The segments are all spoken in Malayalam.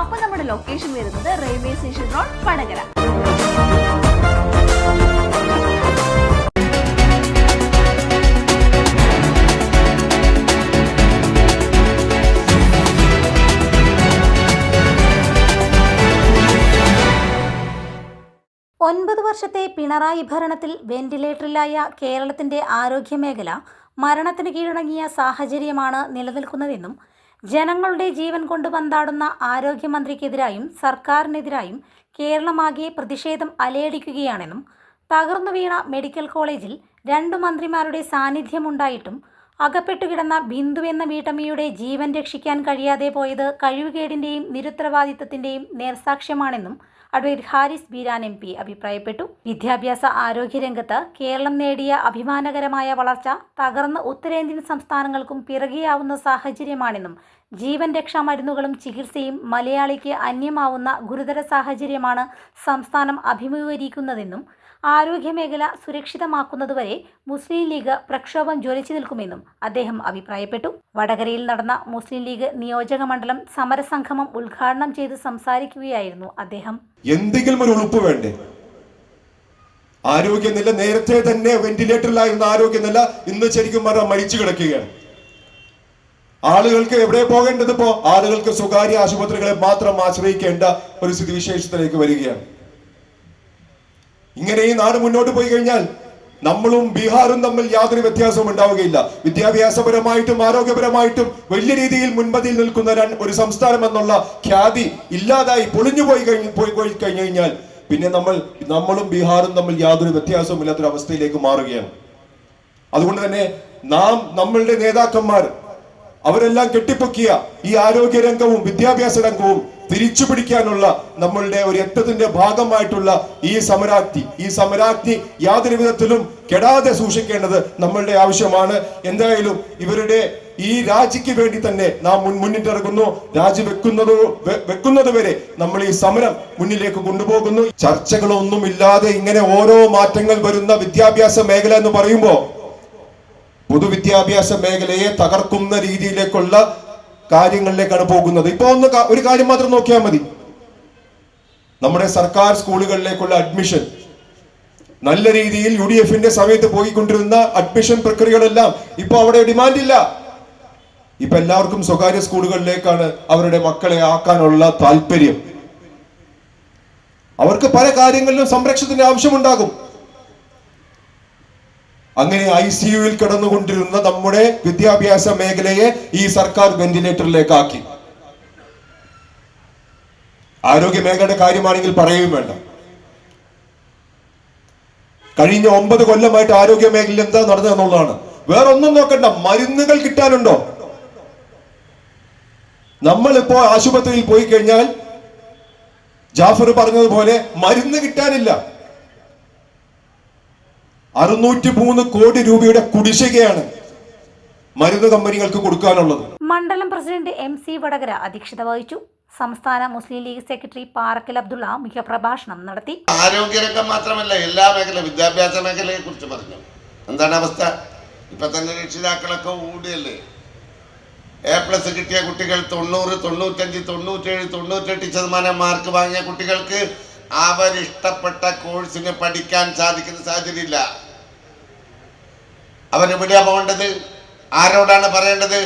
അപ്പൊ നമ്മുടെ ലൊക്കേഷൻ വരുന്നത് റെയിൽവേ സ്റ്റേഷൻ റോഡ് വടകര. ഒൻപത് വർഷത്തെ പിണറായി ഭരണത്തിൽ വെന്റിലേറ്ററിലായ കേരളത്തിന്റെ ആരോഗ്യമേഖല മരണത്തിന് കീഴടങ്ങിയ സാഹചര്യമാണ് നിലനിൽക്കുന്നതെന്നും ജനങ്ങളുടെ ജീവൻ കൊണ്ട് പന്താടുന്ന ആരോഗ്യമന്ത്രിക്കെതിരായും സർക്കാരിനെതിരായും കേരളമാകെ പ്രതിഷേധം അലയടിക്കുകയാണെന്നും തകർന്നു വീണ മെഡിക്കൽ കോളേജിൽ രണ്ടു മന്ത്രിമാരുടെ സാന്നിധ്യമുണ്ടായിട്ടും അകപ്പെട്ടുകിടന്ന ബിന്ദു എന്ന വീട്ടമ്മയുടെ ജീവൻ രക്ഷിക്കാൻ കഴിയാതെ പോയത് കഴിവുകേടിന്റെയും നിരുത്തരവാദിത്തത്തിന്റെയും നേർസാക്ഷ്യമാണെന്നും advocate Haris Beeran M P അഭിപ്രായപ്പെട്ടു. വിദ്യാഭ്യാസ ആരോഗ്യരംഗത്ത് കേരളം നേടിയ അഭിമാനകരമായ വളർച്ച തകർന്ന ഉത്തരേന്ത്യൻ സംസ്ഥാനങ്ങൾക്കും പിറകെയാവുന്ന സാഹചര്യമാണെന്നും ജീവൻ രക്ഷാ മരുന്നുകളും ചികിത്സയും മലയാളിക്ക് അന്യമാവുന്ന ഗുരുതര സാഹചര്യമാണ് സംസ്ഥാനം അഭിമുഖീകരിക്കുന്നതെന്നും ആരോഗ്യമേഖല സുരക്ഷിതമാക്കുന്നതുവരെ മുസ്ലിം ലീഗ് പ്രക്ഷോഭം ജ്വലിച്ചു നിൽക്കുമെന്നും അദ്ദേഹം അഭിപ്രായപ്പെട്ടു. വടകരയിൽ നടന്ന മുസ്ലിം ലീഗ് നിയോജക മണ്ഡലം സമരസംഗമം ഉദ്ഘാടനം ചെയ്ത് സംസാരിക്കുകയായിരുന്നു അദ്ദേഹം. എന്തെങ്കിലും ഒരു ഉളുപ്പ് വേണ്ടേ? ആരോഗ്യനില നേരത്തെ തന്നെ വെന്റിലേറ്ററിലായിരുന്ന ആരോഗ്യനില ഇന്ന് ശരിക്കും പറഞ്ഞാൽ മരിച്ചു കിടക്കുകയാണ്. ആളുകൾക്ക് എവിടെ പോകേണ്ടത് ഇപ്പോ? ആളുകൾക്ക് സ്വകാര്യ ആശുപത്രികളെ മാത്രം ആശ്രയിക്കേണ്ട ഒരു സ്ഥിതിവിശേഷത്തിലേക്ക് വരികയാണ്. ഇങ്ങനെ ഈ നാട് മുന്നോട്ട് പോയി കഴിഞ്ഞാൽ നമ്മളും ബീഹാറും തമ്മിൽ യാതൊരു വ്യത്യാസവും ഉണ്ടാവുകയില്ല. വിദ്യാഭ്യാസപരമായിട്ടും ആരോഗ്യപരമായിട്ടും വലിയ രീതിയിൽ മുൻപതിയിൽ നിൽക്കുന്ന ഒരു സംസ്ഥാനം എന്നുള്ള ഖ്യാതി ഇല്ലാതായി പൊളിഞ്ഞു പോയി കഴിഞ്ഞ് പോയി പോയി കഴിഞ്ഞു കഴിഞ്ഞാൽ പിന്നെ നമ്മൾ നമ്മളും ബീഹാറും തമ്മിൽ യാതൊരു വ്യത്യാസവും ഇല്ലാത്തൊരു അവസ്ഥയിലേക്ക് മാറുകയാണ്. അതുകൊണ്ട് തന്നെ നാം നമ്മളുടെ നേതാക്കന്മാർ അവരെല്ലാം കെട്ടിപ്പൊക്കിയ ഈ ആരോഗ്യ രംഗവും വിദ്യാഭ്യാസ രംഗവും തിരിച്ചു പിടിക്കാനുള്ള നമ്മളുടെ ഒരു യത്നത്തിന്റെ ഭാഗമായിട്ടുള്ള ഈ സമരാക്തി. ഈ സമരാക്തി യാതൊരു വിധത്തിലും കെടാതെ സൂക്ഷിക്കേണ്ടത് നമ്മളുടെ ആവശ്യമാണ്. എന്തായാലും ഇവരുടെ ഈ രാജിക്ക് വേണ്ടി തന്നെ നാം മുൻ മുന്നിട്ടിറങ്ങുന്നു. രാജി വെക്കുന്നതോ വെക്കുന്നത് വരെ നമ്മൾ ഈ സമരം മുന്നിലേക്ക് കൊണ്ടുപോകുന്നു. ചർച്ചകളൊന്നും ഇല്ലാതെ ഇങ്ങനെ ഓരോ മാറ്റങ്ങൾ വരുന്ന വിദ്യാഭ്യാസ മേഖല എന്ന് പറയുമ്പോൾ പൊതുവിദ്യാഭ്യാസ മേഖലയെ തകർക്കുന്ന രീതിയിലേക്കുള്ള കാര്യങ്ങളിലേക്കാണ് പോകുന്നത്. ഇപ്പൊ ഒന്ന് ഒരു കാര്യം മാത്രം നോക്കിയാൽ മതി. നമ്മുടെ സർക്കാർ സ്കൂളുകളിലേക്കുള്ള അഡ്മിഷൻ. നല്ല രീതിയിൽ യു ഡി എഫിന്റെ സമയത്ത് പോയിക്കൊണ്ടിരുന്ന അഡ്മിഷൻ പ്രക്രിയകളെല്ലാം ഇപ്പൊ അവിടെ ഡിമാൻഡ് ഇല്ല ഇപ്പൊ എല്ലാവർക്കും സ്വകാര്യ സ്കൂളുകളിലേക്കാണ് അവരുടെ മക്കളെ ആക്കാനുള്ള താല്പര്യം. അവർക്ക് പല കാര്യങ്ങളിലും സംരക്ഷണത്തിന്റെ ആവശ്യമുണ്ടാകും. അങ്ങനെ ഐ സി യുവിൽ കിടന്നുകൊണ്ടിരുന്ന നമ്മുടെ വിദ്യാഭ്യാസ മേഖലയെ ഈ സർക്കാർ വെന്റിലേറ്ററിലേക്കാക്കി. ആരോഗ്യ മേഖലയുടെ കാര്യമാണെങ്കിൽ പറയുകയും വേണ്ട. കഴിഞ്ഞ ഒമ്പത് കൊല്ലമായിട്ട് ആരോഗ്യ മേഖലയിൽ എന്താ നടന്നതെന്നുള്ളതാണ് വേറെ ഒന്നും നോക്കണ്ട മരുന്നുകൾ കിട്ടാനുണ്ടോ? നമ്മളിപ്പോ ആശുപത്രിയിൽ പോയി കഴിഞ്ഞാൽ ജാഫർ പറഞ്ഞതുപോലെ മരുന്ന് കിട്ടാനില്ല. അറുന്നൂറ്റി മൂന്ന് കോടി രൂപയുടെ കുടിശ്ശികയാണ് മരുന്ന് കമ്പനികൾക്ക് കൊടുക്കാനുള്ളത്. മണ്ഡലം പ്രസിഡന്റ് എം സി വടകര അധ്യക്ഷത വഹിച്ചു. സംസ്ഥാന മുസ്ലിം ലീഗ് സെക്രട്ടറി പാറക്കൽ അബ്ദുള്ള മുഖ്യപ്രഭാഷണം നടത്തി. ആരോഗ്യരംഗം മാത്രമല്ല എല്ലാ മേഖല വിദ്യാഭ്യാസ മേഖലയെ കുറിച്ച് പറഞ്ഞു. എന്താണ് അവസ്ഥ? ഇപ്പൊ തന്നെ രക്ഷിതാക്കളൊക്കെ ഊടിയല്ലേ? എ പ്ലസ് കിട്ടിയ കുട്ടികൾ തൊണ്ണൂറ് തൊണ്ണൂറ്റഞ്ച് തൊണ്ണൂറ്റേഴ് തൊണ്ണൂറ്റെട്ട് ശതമാനം മാർക്ക് വാങ്ങിയ കുട്ടികൾക്ക് അവരിഷ്ടപ്പെട്ട കോഴ്സിന് പഠിക്കാൻ സാധിക്കുന്ന സാഹചര്യമില്ല. അവരെവിടെയാ പോകേണ്ടത്? ആരോടാണ് പറയേണ്ടത്?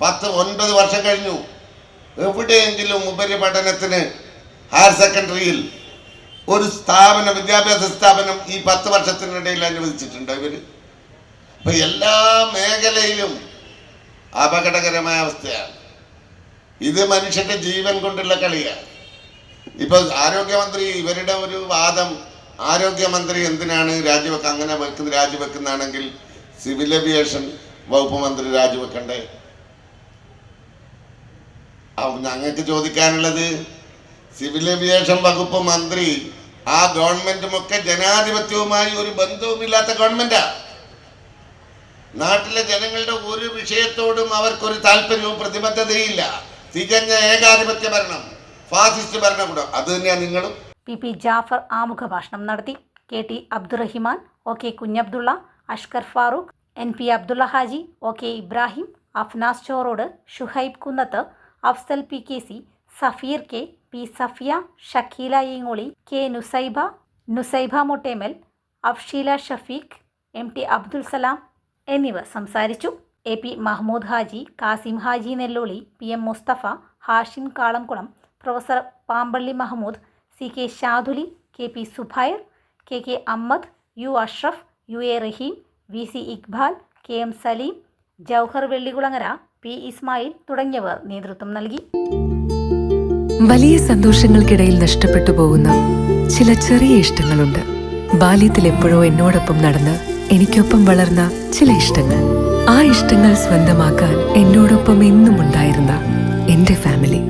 പത്ത് ഒൻപത് വർഷം കഴിഞ്ഞു. എവിടെയെങ്കിലും ഉപരിപഠനത്തിന് ഹയർ സെക്കൻഡറിയിൽ ഒരു സ്ഥാപനം വിദ്യാഭ്യാസ സ്ഥാപനം ഈ പത്ത് വർഷത്തിനിടയിൽ അനുവദിച്ചിട്ടുണ്ട് ഇവർ. അപ്പൊ എല്ലാ മേഖലയിലും അപകടകരമായ അവസ്ഥയാണ്. ഇത് മനുഷ്യന്റെ ജീവൻ കൊണ്ടുള്ള കളിയാണ് ഇപ്പൊ ആരോഗ്യമന്ത്രി ഇവരുടെ ഒരു വാദം ആരോഗ്യമന്ത്രി എന്തിനാണ് രാജിവെക്ക അങ്ങനെ വെക്കുന്ന രാജിവെക്കുന്നതാണെങ്കിൽ സിവിൽ ഏവിയേഷൻ വകുപ്പ് മന്ത്രി രാജിവെക്കണ്ടേ? ഞങ്ങൾക്ക് ചോദിക്കാനുള്ളത് സിവിൽ ഏവിയേഷൻ വകുപ്പ് മന്ത്രി ആ ഗവൺമെന്റും ഒക്കെ ജനാധിപത്യവുമായി ഒരു ബന്ധവുമില്ലാത്ത ഗവൺമെന്റാ. നാട്ടിലെ ജനങ്ങളുടെ ഒരു വിഷയത്തോടും അവർക്കൊരു താല്പര്യവും പ്രതിബദ്ധതയില്ല. തികഞ്ഞ ഏകാധിപത്യ ഭരണം ഫാസിസ്റ്റ് ഭരണകൂടം. അത് തന്നെയാണ് നിങ്ങളും. പി പി ജാഫർ ആമുഖ ഭാഷണം നടത്തി. K T Abdurahiman O K Kunhabdulla Ashkar Farooq N P Abdulla Haji O K Ibrahim Afnas Chorode Shuhaib Kunnath Afsal P K C Safeer K P Safiya Shakeela Eengoli K Nusaiba Nusaiba Mottemmal Afsheela Shafeeq M T Abdul Salam എന്നിവർ സംസാരിച്ചു. A P Mahmood Haji Kasim Haji Nelloli P M Musthafa Hashim Kalamkulam professor Pampally Mahmood C K Shaduli K P Subair K K Ahammed U Ashraf U A Raheem V C Iqbal K M Saleem Jouhar Vellikulangara P Ismail തുടങ്ങിയവർ നേതൃത്വം നൽകി. വലിയ സന്തോഷങ്ങൾക്കിടയിൽ നഷ്ടപ്പെട്ടു പോകുന്ന ചില ചെറിയ ഇഷ്ടങ്ങളുണ്ട്. ബാല്യത്തിൽ എപ്പോഴോ എന്നോടൊപ്പം നടന്ന് എനിക്കൊപ്പം വളർന്ന ചില ഇഷ്ടങ്ങൾ. ആ ഇഷ്ടങ്ങൾ സ്വന്തമാക്കാൻ എന്നോടൊപ്പം എന്നും ഉണ്ടായിരുന്ന എന്റെ ഫാമിലി.